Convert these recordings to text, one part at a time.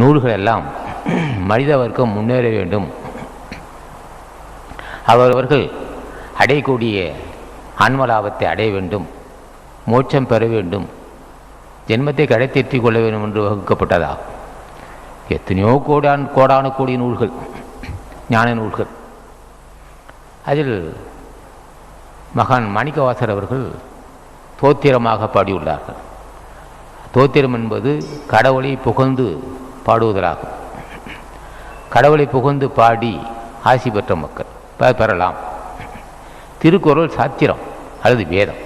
நூல்கள் எல்லாம் மனித வர்க்கம் முன்னேற வேண்டும். அவரவர்கள் அடையக்கூடிய ஆன்மலாபத்தை அடைய வேண்டும். மோட்சம் பெற வேண்டும். ஜென்மத்தை கடைத்தேற்றிக் கொள்ள வேண்டும் என்று வகுக்கப்பட்டதா? எத்தனையோ கோடான் கோடான கோடி நூல்கள் ஞான நூல்கள். அதில் மகான் மாணிக்கவாசர் அவர்கள் தோத்திரமாக பாடியுள்ளார்கள். தோத்திரம் என்பது கடவுளை புகழ்ந்து பாடுவதாகும் கடவுளை புகழ்ந்து பாடி ஆசி பெற்ற மக்கள் பெறலாம். திருக்குறள் சாத்திரம் அல்லது வேதம்.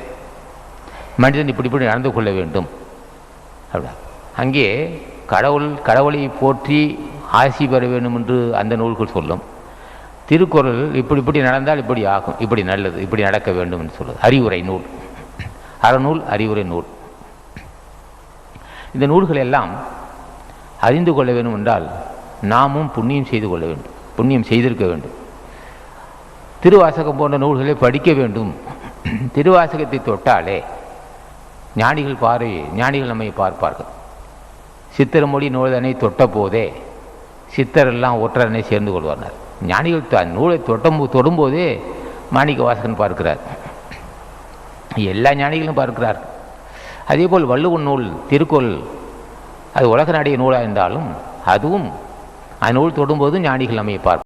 மனிதன் இப்படி இப்படி நடந்து கொள்ள வேண்டும். அப்படியா அங்கே கடவுள் கடவுளை போற்றி ஆசி பெற வேண்டும் என்று அந்த நூல்கள் சொல்லும். திருக்குறள் இப்படி இப்படி நடந்தால் இப்படி ஆகும் இப்படி நல்லது இப்படி நடக்க வேண்டும் என்று சொல்லுது. அறிவுரை நூல். அறநூல் அறிவுரை நூல். இந்த நூல்கள் எல்லாம் அறிந்து கொள்ள வேண்டும் என்றால் நாமும் புண்ணியம் செய்து கொள்ள வேண்டும். புண்ணியம் செய்திருக்க வேண்டும். திருவாசகம் போன்ற நூல்களை படிக்க வேண்டும். திருவாசகத்தை தொட்டாலே ஞானிகள் பார்வை ஞானிகள் நம்மை பார்ப்பார்கள். சித்திரமொழி நூலனை தொட்ட போதே சித்தரெல்லாம் ஒற்றரனை சேர்ந்து கொள்வார்கள். ஞானிகள் த- நூலை தொட்டும் தொடும்போதே மாணிக்க வாசகன் பார்க்கிறார். எல்லா ஞானிகளும் பார்க்கிறார் அதேபோல் வள்ளுவன் நூல் திருக்குறள் அது உலக நாடிய நூலாக இருந்தாலும் அதுவும் அந்த நூல் தொடும்போது ஞானிகள் நம்மை பார்ப்பார்